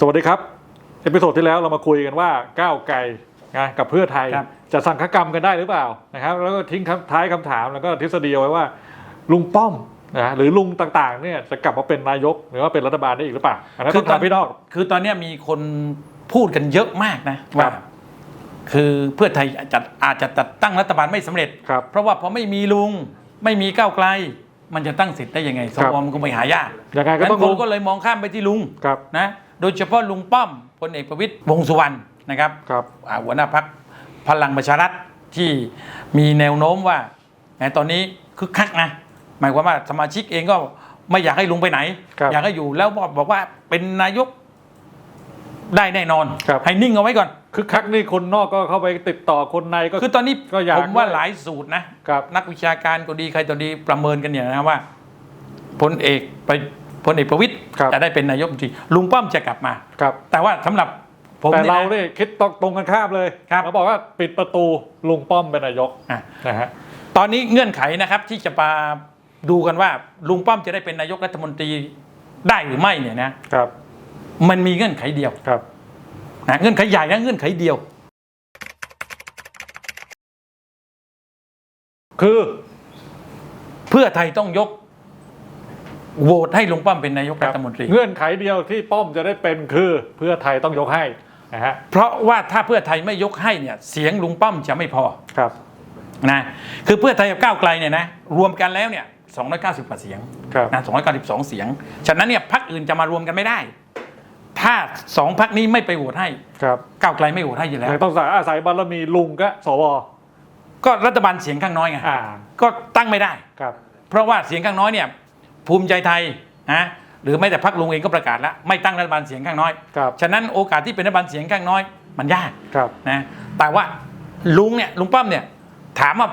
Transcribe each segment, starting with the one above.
สวัสดีครับ เอพิโซดที่แล้วเรามาคุยกันว่าก้าวไกลนะกับเพื่อไทยครับ จะสั่งฆกรรมกันได้หรือเปล่านะครับ แล้วก็ทิ้งคำท้ายคำถามแล้วก็ทฤษฎีเอาไว้ว่า ลุงป้อมนะหรือลุงต่างๆเนี่ยจะกลับมาเป็นนายกหรือว่าเป็นรัฐบาลได้อีกหรือเปล่าอันนั้นต้องถามพี่นอก คือตอนเนี้ยมีคนพูดกันเยอะมากนะครัว่าบคือเพื่อไทยอาจจะอาจจะจัดตั้งรัฐบาลไม่สำเร็จ ครับเพราะว่าพอไม่มีลุงไม่มีก้าวไกล มันจะตั้งสิทธิ์ได้ยังไงสครับวมันก็ไม่หายากยังไงก็ต้องงั้นคนลุงก็เลยมองข้ามไปที่ลุงครับ นะ โดยเฉพาะลุงป้อมพลเอกประวิตยวงษ์สุวรรณนะครับครับอ่าหัวหน้าพักพลังประชารัฐที่มีแนวโน้มว่าแหมตอนนี้คึกคักนะหมายความว่าสมาชิกเองก็ไม่อยากให้ลุงไปไหน ครับ อยากให้อยู่แล้วบอกบอกว่าเป็นนายกได้แน่นอน ครับ ให้นิ่งเอาไว้ก่อนคือคักนี่คนนอกก็เข้าไปติดต่อคนในก็ คือตอนนี้ก็อยากผมว่าด้วย หลายสูตรนะ ครับ นักวิชาการก็ดีใครตัวดีประเมินกันอย่างนะว่าพลเอกไปพลเอกประวิตยครับ จะได้เป็นนายกรัฐมนตรีลุงป้อมจะกลับมา ครับ แต่ว่าสำหรับผมแต่นี่ยเรานะเนี่ยคิดตรงตรงกันข้ามเลยครับเราบอกว่าปิดประตูลุงป้อมเป็นนายกอะนะฮะตอนนี้เงื่อนไขนะครับที่จะมาดูกันว่าลุงป้อมจะได้เป็นนายกรัฐมนตรีได้หรือไม่เนี่ยนะครับ มันมีเงื่อนไขเดียวครับนะเงื่อนไขใหญ่นะเงื่อนไขเดียว คือ เพื่อไทยต้องยก โหวตให้ลุงป้อมเป็นนายกรัฐมนตรี เงื่อนไขเดียวที่ป้อมจะได้เป็นคือเพื่อไทยต้องยกให้นะฮะเพราะว่าถ้าเพื่อไทยไม่ยกให้เนี่ยเสียงลุงป้อมจะไม่พอครับนะคือเพื่อไทยกับก้าวไกลเนี่ยนะรวมกันแล้วเนี่ย290กว่าเสียงครับนะ292 เสียง ฉะนั้นเนี่ยพรรคอื่นจะมารวมกันไม่ได้ ถ้าสองพรรคนี้ไม่ไปโหวตให้ครับก้าวไกลไม่โหวตให้อยู่แล้วยังต้องอาศัยบารมีลุงก็สวก็รัฐบาลเสียงข้างน้อยไงอ่าก็ตั้งไม่ได้ครับ เพราะว่าเสียงข้างน้อยเนี่ย ภูมิใจไทยนะหรือไม่แต่พรรคลุงเองก็ประกาศแล้วไม่ตั้งรัฐบาลเสียงข้างน้อย ครับ ฉะนั้นโอกาสที่เป็นรัฐบาลเสียงข้างน้อย มันยากครับ นะแต่ว่าลุงเนี่ยลุงป้อมเนี่ยถามว่า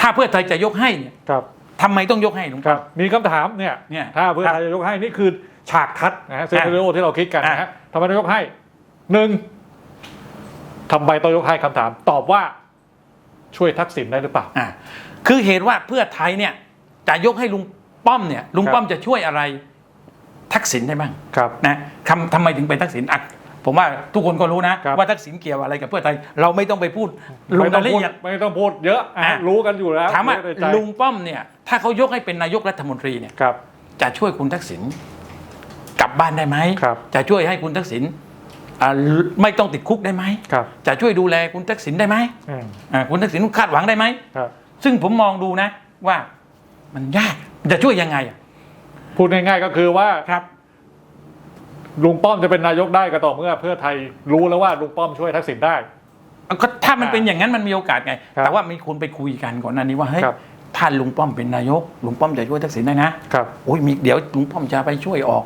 ถ้าเพื่อไทยจะยกให้เนี่ยครับ ทำไมต้องยกให้ลุงคป้รัอบมมีคำถามเนี่ย เนี่ยถ้าเพื่อครับไทยจะยกให้นี่คือฉากทัดนะฮะเซนอ่าเรโอที่เราคิดกันนะอ่าฮะทำไมต้องยกให้หนึ่งทำไมต้องยกให้คำถาม ตอบว่าช่วยทักษิณได้หรือเปล่า อ่าคือเหตุว่าเพื่อไทยเนี่ยจะยกให้ลุง ป้อมเนี่ยลุงครับป้อมจะช่วยอะไรทักษิณได้บ้างครับนะทำทำไมถึงเป็นทักษิณอะผมว่าทุกคนก็รู้นะครับว่าทักษิณเกี่ยวอะไรกับเพื่อไทย เราไม่ต้องไปพูดลงไม่ต้ราอยงละพูดเอียดไม่ต้องพูดเยอะอะอะรู้กันอยู่แล้วถามว่ารู้ในใจลุงป้อมเนี่ย ถ้าเขายกให้เป็นนายกรัฐมนตรีเนี่ยครับจะช่วยคุณทักษิณกลับบ้านได้ไหมครับจะช่วยให้คุณทักษิณอ่าไม่ต้องติดคุกได้ไหมครับจะช่วยดูแลคุณทักษิณได้ไหมอืมอ่าคุณทักษิณคาดหวังได้ไหมครับซึ่งผมมองดูนะว่ามันยาก จะช่วยยังไงอะพูดง่ายๆก็คือว่าครับลุงป้อมจะเป็นนายกได้ก็ต่อเมื่อเพื่อไทยรู้แล้วว่าลุงป้อมช่วยทักษิณได้ก็ถ้ามันเป็นอย่างนั้นมันมีโอกาสไงครับแต่ว่ามีคนไปคุยกันก่อนหน้านี้ว่าเฮ้ยครับถ้าลุงป้อมเป็นนายกลุงป้อมจะช่วยทักษิณได้นะครับโอ้ยมีเดี๋ยวลุงป้อมจะไปช่วยออก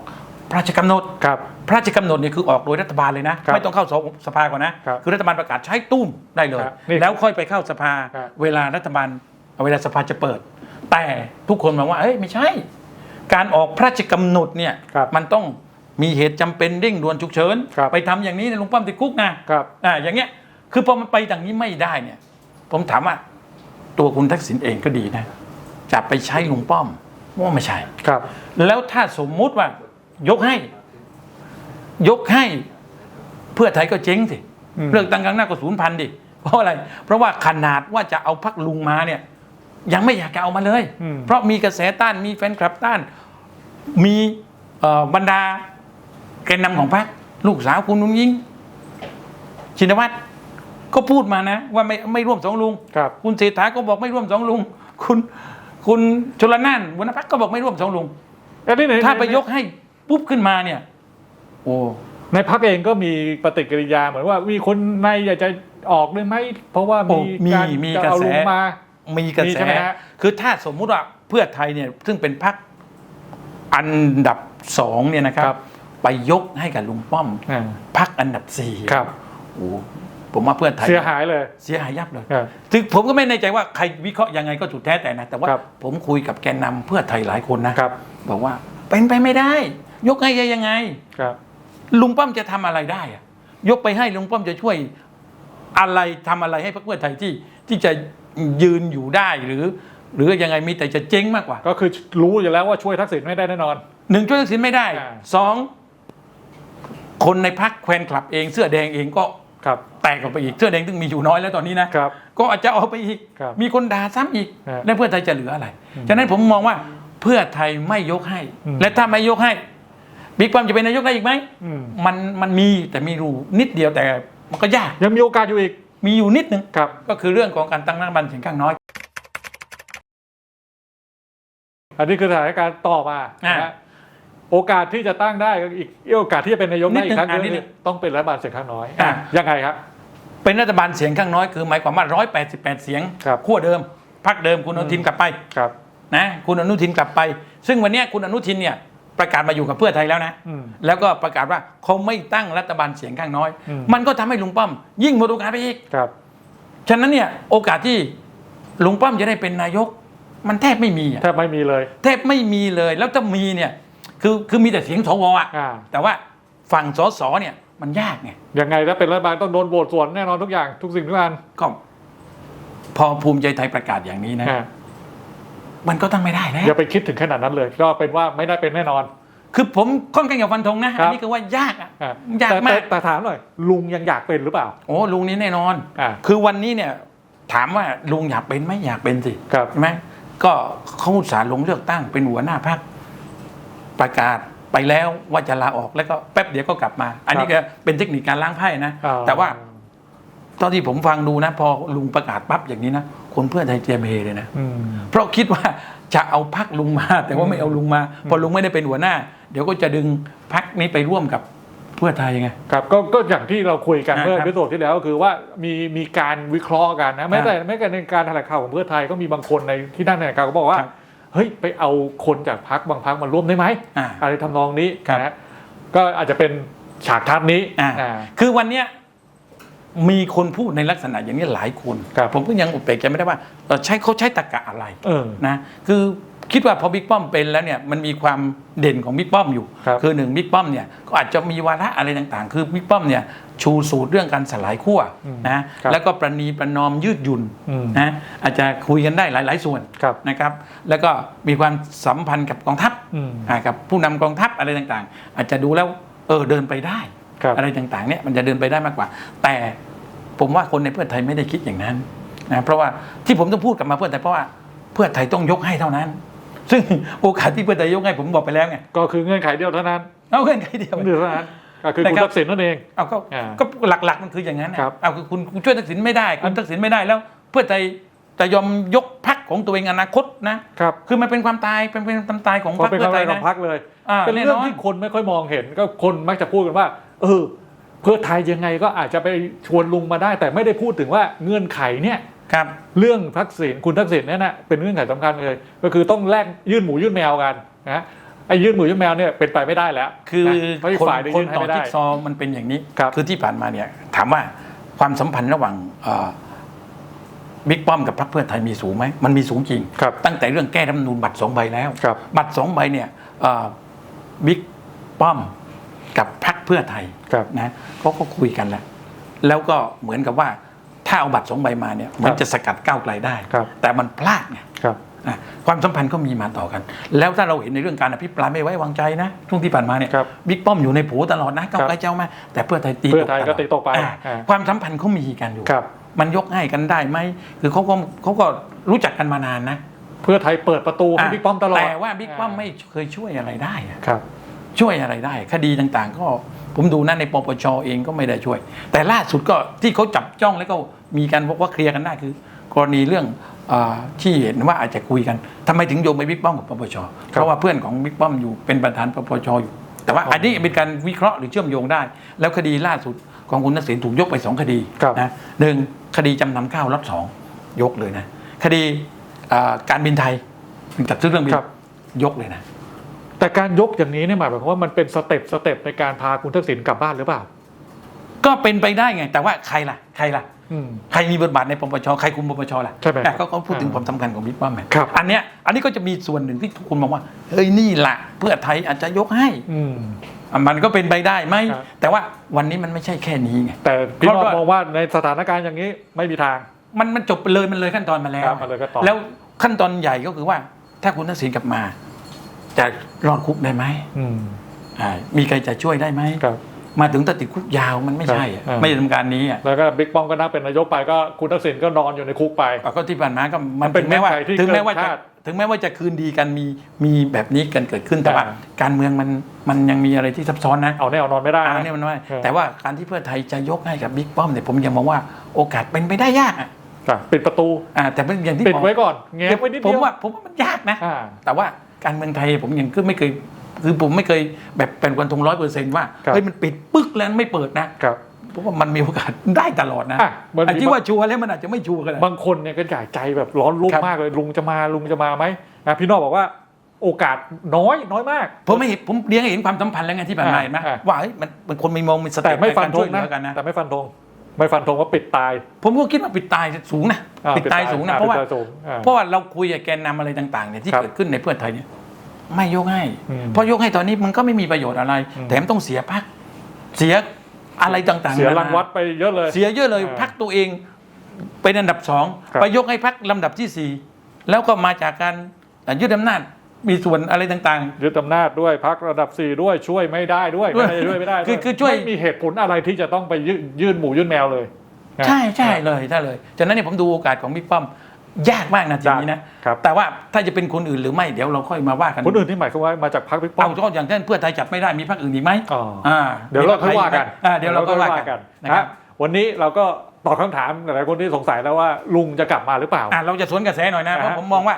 พระราชกำหนดครับพระราชกำหนดเนี่ยคือออกโดยรัฐบาลเลยนะครับไม่ต้องเข้าสภาก่อนนะครับอรัฐบาลประกาศใช้ตุ้มได้เลยครับนี่แล้วค่อยไปเข้าสภาครับเวลารัฐบาลเวลาสภาจะเปิด แต่ทุกคนมองว่าเอ้ยไม่ใช่ การออกพระราชกำหนดเนี่ยครับมันต้องมีเหตุจำเป็นเร่งด่วนฉุกเฉิน ครับไปทำอย่างนี้เนี่ยลุงป้อมติดคุกนะครับอ่าอย่างเงี้ยคือพอมันไปอย่างนี้ไม่ได้เนี่ย ผมถามว่า ตัวคุณทักษิณเองก็ดีนะ จะไปใช้ลุงป้อมว่าไม่ใช่ ครับ แล้วถ้าสมมุติว่ายกให้ ยกให้เพื่อไทยก็เจ๊งสิอืม เลือกตั้งครั้งหน้าก็ศูนย์พันดิ เพราะอะไร เพราะว่าขนาดว่าจะเอาพักลุงมาเนี่ย ยังไม่อยากจะเอามาเลย อืม เพราะมีกระแสต้านมีแฟนคลับต้าน มีเอ่อบรรดาแกนนำของพรรคลูกสาวคุณนุ้งยิงชินวัตรก็พูดมานะ ว่าไม่ไม่ร่วมสองลุง ครับ คุณเศรษฐาก็บอกไม่ร่วมสองลุง คุณคุณชลน่านหัวหน้าพักก็บอกไม่ร่วมสองลุง แล้วนี่ในถ้าไปยกให้ปุ๊บขึ้นมาเนี่ย โอ้ในพักเองก็มีปฏิกิริยาเหมือนว่ามีคนในอยากจะออกเลยไหมเพราะว่าโอ้มีมีการมีจะกระเอาแสลุงมา มีกระมีแส ใช่ไหมฮะ คือถ้าสมมุติว่าเพื่อไทยเนี่ยซึ่งเป็นพักอันดับสองเนี่ยนะครับครับ ไปยกให้กับลุงป้อมอ่าพักอันดับสี่ครับโอ้ผมว่าเพื่อไทย เสียหายเลย เสียหายยับเลยครับถึงผมก็ไม่แน่ใจว่าใครวิเคราะห์ยังไงก็สุดแท้แต่นะ แต่ว่าครับผมคุยกับแกนนำเพื่อไทยหลายคนนะครับ บอกว่าเป็นไปไม่ได้ ยกให้ได้ยังไง ครับ ลุงป้อมจะทำอะไรได้อะยกไปให้ลุงป้อมจะช่วย อะไรทำอะไรให้พรรคเพื่อไทยที่ที่จะยืนอยู่ได้หรือ หรือยังไงมีแต่จะเจ๊งมากกว่า ก็คือรู้อยู่แล้วว่าช่วยทักษิณไม่ได้แน่นอนหนึ่งช่วยทักษิณไม่ได้อ่าสองคนในพักแควนคลับเองเสื้อแดงเองก็ครับแตกออกไปอีกเสื้อแดงซึ่งมีอยู่น้อยแล้วตอนนี้นะครับก็อาจจะเอาไปอีกครับมีคนด่าซ้ำอีกฮะแล้วเพื่อไทยจะเหลืออะไร ฉะนั้นผมมองว่าเพื่อไทยไม่ยกให้อืมและถ้าไม่ยกให้บิ๊กป้อมจะเป็นนายกได้อีกไหมอืมมันมันมีแต่มีรูนิดเดียวแต่ มันก็ยากยังมีโอกาสอยู่อีกมีอยู่นิดนึงครับก็คือเรื่องของการตั้งรัฐบาลเสียงข้างน้อย อันนี้คือสถานการณ์ต่อมาอ่า นะฮะโอกาสที่จะตั้งได้ก็อีกโอกาสที่จะเป็นนายกได้อีกครั้งนิดนึงอะก็นิดนึคืองต้องเป็นรัฐบาลเสียงข้างน้อยอะ ยังไงครับ เป็นรัฐบาลเสียงข้างน้อยคือหมายความว่า188 เสียงครับ ขั้วเดิมพักเดิมคุณอนุทินกลับไปครับ นะคุณอนุทินกลับไป ซึ่งวันเนี้ยคุณอนุทินเนี่ย ประกาศมาอยู่กับเพื่อไทยแล้วนะอืมแล้วก็ประกาศว่าเขาไม่ตั้งรัฐบาลเสียงข้างน้อยอืมมันก็ทำให้ลุงป้อม ยิ่งหมดโอกาสไปอีกครับ ฉะนั้นเนี่ยโอกาสที่ลุงป้อมจะได้เป็นนายก มันแทบไม่มีอะแทบไม่มีเลย แทบไม่มีเลยแล้วถ้ามีเนี่ยคือคือมีแต่เสียงสวอะอ่าแต่ว่าฝั่งสสเนี่ยมันยากไงยังไงถ้าเป็นรัฐบาลต้องโดนโหวตสวนแน่นอนทุกอย่างทุกสิ่งทุกอย่างก็พอภูมิใจไทยประกาศอย่างนี้นะอ่า มันก็ตั้งไม่ได้นะอย่าไปคิดถึงขนาดนั้นเลย ก็เป็นว่าไม่ได้เป็นแน่นอน คือผมค่อนข้างจะฟันธงนะครัอับนนี้คือว่ายากอะอะยากแต่มาแต่กแต่ถามหน่อย ลุงยังอยากเป็นหรือเปล่าโอ้ลุงนี้แน่นอนอ่าคือวันนี้เนี่ยถามว่าลุงอยากเป็นไหมอยากเป็นสิครับใช่ไหมก็เขาอุตสาห์ลงเลือกตั้งเป็นหัวหน้าพรรคประกาศไปแล้วว่าจะลาออกแล้วก็แป๊บเดียวก็กลับมา อันนี้ก็เป็นเทคนิคการล้างไพ่นะอ่แต่ว่าตอนที่ผมฟังดูนะ พอลุงประกาศปั๊บอย่างนี้นะ คนเพื่อไทยเตรียมเฮเลยนะอืมเพราะคิดว่าจะเอาพักลุงมา แต่ว่าไม่เอาลุงมา พอลุงไม่ได้เป็นหัวหน้า เดี๋ยวก็จะดึงพักนี้ไปร่วมกับเพื่อไทยไงครับก็ก็อย่างที่เราคุยกันอ่าเมื่อครับพิโซดที่แล้วก็คือว่ามีมีการวิเคราะห์กันนะแม้แต่แม้แต่ในการแถลงข่าวของเพื่อไทยก็มีบางคนในที่นั่นแถลงข่าวก็บอกว่าครับเฮ้ยไปเอาคนจากพักบางพักมาร่วมได้ไหมอ่าอะไรทำนองนี้ครับนะฮะก็อาจจะเป็นฉากทัศน์นี้อ่าอ่าคือวันเนี้ย มีคนพูดในลักษณะอย่างนี้หลายคนครับผมก็ยังอุดเปกใจไม่ได้ว่าเอ่อใช้เขาใช้ตรกกะอะไรเออนะคือคิดว่าพอบิ๊กป้อมเป็นแล้วเนี่ยมันมีความเด่นของบิ๊กป้อมอยู่ครับอหนึ่งบิ๊กป้อมเนี่ยก็อาจจะมีวาระอะไรต่างๆ คือบิ๊กป้อมเนี่ยชูสูตรเรื่องการสลายขั้วอืมนะครับแล้วก็ประนีประนอมยืดหยุ่นอืม นะอาจจะคุยกันได้หลาย ๆ ส่วน ครับ นะครับแล้วก็มีความสัมพันธ์กับกองทัพอืม อ่ากับผู้นำกองทัพอะไรต่างๆ อาจจะดูแล้วเออเดินไปได้ครับ อะไรต่างๆเนี่ยมันจะเดินไปได้มากกว่า แต่ผมว่าคนในเพื่อไทยไม่ได้คิดอย่างนั้นนะเพราะว่าที่ผมต้องพูดกลับมาเพื่อไทยเพราะว่าเพื่อไทยต้องยกให้เท่านั้น ซึ่งโอกาสที่เพื่อไทยยกให้ผมบอกไปแล้วไงก็คือเงื่อนไขเดียวเท่านั้นเอาเงื่อนไขเดียวเดียวเท่านั้นก็คือคุณนะครับทักษิณนั่นเองเอาก็อ่าก็หลักๆมันคืออย่างนั้นนะครับเอาคือคุณคุณช่วยทักษิณไม่ได้คุณทักษิณไม่ได้แล้ว เพื่อไทยจะยอมยกพักของตัวเองอนาคตนะครับคือมันเป็นความตายเป็นเป็นความตายของพพอรรคเป็นเพื่กำอไทลัยงขอนะงพักเลยอ่าเป็นแน่เรื่นองอนที่คนไม่ค่อยมองเห็น ก็คนมักจะพูดกันว่า เออ เพื่อไทยยังไงก็อาจจะไปชวนลุงมาได้ แต่ไม่ได้พูดถึงว่าเงื่อนไขเนี่ยครับเรื่องทักษิณคุณทักษิณเนี่ยนะเป็นเงื่อนไขสำคัญเลย ก็คือต้องแลกยื่นหมูยื่นแมวกันนะไอ้ยื่นหมูยื่นแมวเนี่ยเป็นไปไม่ได้แล้ว คือนะเพราะอีกคนฝ่ายหนึงคนยื่นให้ต่อไม่ได้จิ๊กซอว์มันเป็นอย่างนี้ครับอที่ผ่านมาเนี่ยถามว่าความสัมพันธ์ระหว่างเอ่อบิ๊กป้อมกับพรรคเพื่อไทยมีสูงไหมมันมีสูงจริงครับตั้งแต่เรื่องแก้รัฐธรรมนูญบัตรสองใบแล้วครับบัตรสองใบเนี่ยเอ่อบิ๊กป้อมกับพรรค เพื่อไทยครับนะเขาก็คุยกันแล้ว แล้วก็เหมือนกับว่าถ้าเอาบัตรสองใบมาเนี่ยมันจะสกัดก้าวไกลได้ครับแต่มันพลาดไงครับอะความสัมพันธ์ก็มีมาต่อกัน แล้วถ้าเราเห็นในเรื่องการอภิปรายไม่ไว้วางใจนะช่วงที่ผ่านมาเนี่ยครับบิ๊กป้อมอยู่ในโผตลอดนะก้าวไกลเจ้ามาแต่เพื่อไทยตีเพื่อไทยก็ลดตีตกไปอะอ่าความสัมพันธ์เขามีกันอยู่ครับมันยกให้กันได้ไหมคือเขาก็เขาก็รู้จักกันมานานนะ เพื่อไทยเปิดประตูให้อะบิ๊กป้อมตลอดแต่ว่าบิ๊กป้อมไม่เคยช่วยอะไรได้อะครับช่วยอะไรได้ คดีต่างๆ ก็ ผมดูนะในปปชเองก็ไม่ได้ช่วย แต่ล่าสุดก็ที่เขาจับจ้องแล้วก็มีการบอกว่าเคลียร์กันได้คือ กรณีเรื่องอาที่เห็นว่าอาจจะคุยกันทำไมถึงโยงไปบิ๊กป้อมกับปปชเพราะว่าเพื่อนของบิ๊กป้อมอยู่เป็นประธานปปชอยู่ แต่ว่าอ๋ออัอันนี้เป็นการวิเคราะห์หรือเชื่อมโยงได้ แล้วคดีล่าสุดของคุณทักษิณถูกยกไปสองคดีครับนะหนึ่งคดีจำนำข้าวล็อตสองยกเลยนะ คดีอ่าการบินไทยจัดซื้อเครื่องบินครับยกเลยนะ แต่การยกอย่างนี้เนี่ยหมายความว่ามันเป็นสเต็ปสเต็ปในการพาคุณทักษิณกลับบ้านหรือเปล่า ก็เป็นไปได้ไง แต่ว่าใครล่ะ ใครล่ะอืมใครมีบทบาทในปปชใครคุมปปชล่ะใช่ไหมแต่ก็เขาพูดถึงอ่าความสำคัญของบิ๊กป้อมไงครับอันเนี้ยอันนี้ก็จะมีส่วนหนึ่งที่ทุกคนมองว่าเฮ้ยนี่แหละเพื่อไทยอาจจะยกให้อืมอะมันก็เป็นไปได้ไหมครับแต่ว่าวันนี้มันไม่ใช่แค่นี้ไงแต่พี่นอเพดราะว่ามองว่าในสถานการณ์อย่างนี้ไม่มีทาง มันมันจบไปเลยมันเลยขั้นตอนมาแล้ควรับมันเลยขั้นตอนแล้วขั้นตอนใหญ่ก็คือว่าถ้าคุณทักษิณกลับมา จะรอดคุกได้ไหมอืมอ่ามีใครจะช่วยได้ไหมครับ มาถึงตัดติดคุกยาวมันไม่ใช่อะครับ ไม่ใช่ทำการนี้อะแล้วก็บิ๊กป้อมก็นั่งเป็นนายกไปก็คุณทักษิณก็นอนอยู่ในคุกไปก็ที่ผ่านมาก็มันเป็นถึงแม้ว่าเงื่อนไขที่ถึงแม้ว่าเกินจะคาดถึงแม้ว่าจะคืนดีกันมีมีแบบนี้กันเกิดขึ้นแต่ว่า อ่า การเมืองมันมันยังมีอะไรที่ซับซ้อนนะ เอาแน่เอานอนไม่ได้อ่านะเนี่ยมันน้อยเออแต่ว่าการที่เพื่อไทยจะยกให้กับบิ๊กป้อมเนี่ยผมยังมองว่าโอกาสเป็นไปได้ยากอะจ้ะปิดประตู อ่าแต่เป็นอย่างที่ปิดบอกไว้ก่อนแง้มไว้นิดผมเดียวว่าผมว่ามันยากนะ อ่า แต่ว่า การเมืองไทยผมยังก็ไม่เคยคือผมไม่เคยแบบเป็นวันทงร้อยเปอร์เซ็นต์ว่าครับเฮ้ยมันปิดปึ๊กแล้วไม่เปิดนะครับเพราะว่ามันมีโอกาสได้ตลอดนะอะมันมีไอ้ที่ว่าชัวร์แล้วมันอาจจะไม่ชัวร์ก็ได้บางคนเนี่ยก็ใหญ่ใจแบบร้อนรุ่มครับมากเลยลุงจะมาลุงจะมาไหมนะพี่นอกบอกว่าโอกาสน้อยน้อยมาก ผมไม่เห็นผมเลี้ยงให้เห็นความสัมพันธ์แล้วไงที่ผ่านมาอ่าเห็นไหมอ่าว่าเฮ้ยมันมันคนมีมองมีสแต่เต็ปไม่ในฟันการธช่วงยเหลืนะอกันนะแต่ไม่ฟันธง ไม่ฟันธงว่าปิดตาย ผมก็คิดว่าปิดตายสูงนะอ่ปิดตายสูงนะอ่เพราะว่าปิดตยสูงอ่าเพราะว่าเราคุยกับแกนนำอะไรต่างๆเนี่ยที่ครับเกิดขึ้นในเพื่อไทยเนี่ยไม่ยกให้อืมเพราะยกให้ตอนนี้มันก็ไม่มีประโยชน์อะไรอืมแถมต้องเสียพักเสียอะไรต่างๆเสียนนรางวัดไปเยอะเลย เสียเยอะเลยอ่าพักตัวเองเป็นอันดับสองครับไปยกให้พักลำดับที่สี่แล้วก็มาจากการยึดอำนาจ มีส่วนอะไรต่างยึดอำนาจด้วยพักระดับ 4 ด้วยช่วยไม่ได้ด้วยด้วยไม่ได้ด้วยไม่ได้คือด้วยคือช่วยไม่มีเหตุผลอะไรที่จะต้องไปยื่นยื่นหมูยื่นแมวเลยนะๆใช่ใช่เลยใช่เลยฉะนั้นเนี่ยผมดูโอกาสของบิ๊กป้อมยากมากนะทีนี้นะครับแต่ว่าถ้าจะเป็นคนอื่นหรือไม่เดี๋ยวเราค่อยมาว่ากันคนอื่นที่หมายความว่ามาจากพรรคบิ๊กป้อเอามก็อย่างเช่นเพื่อไทยจับไม่ได้มีพรรคอื่นอีกไหมอ๋ออ่าเดี๋ยวเราค่อยว่ากันอ่าเดี๋ยวเราค่อยว่ากันนะนะคครัรับบวันนี้เราก็ตอบคำถามหลายๆคนที่สงสัยแล้วว่าลุงจะกลับมาหรือเปล่าอ่าเราจะสวนกระแสหน่อยนะอ่าเพราะผมมองว่า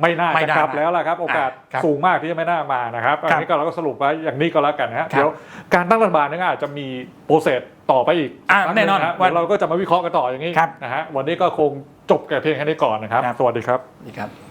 ไม่น่าไม่จะน่ากลับแล้วล่ะครับโอกาสอ่าครับสูงมากที่จะไม่น่ามานะครับอันครับนี้ก็เราก็สรุปไว้อย่างนี้ก็แล้วกันนะฮะครับเดี๋ยวการตั้งรัฐบาลนี่ก็อาจจะมีโปรเซสต่อไปอีกอ่าสักแน่นอนหงะว่าเดี๋ยวเราก็จะมาวิเคราะห์กันต่ออย่างนี้ครับนะฮะวันนี้ก็คงจบแก่เพียงแค่นี้ก่อนนะครับ ครับ สวัสดีครับ นี่ครับ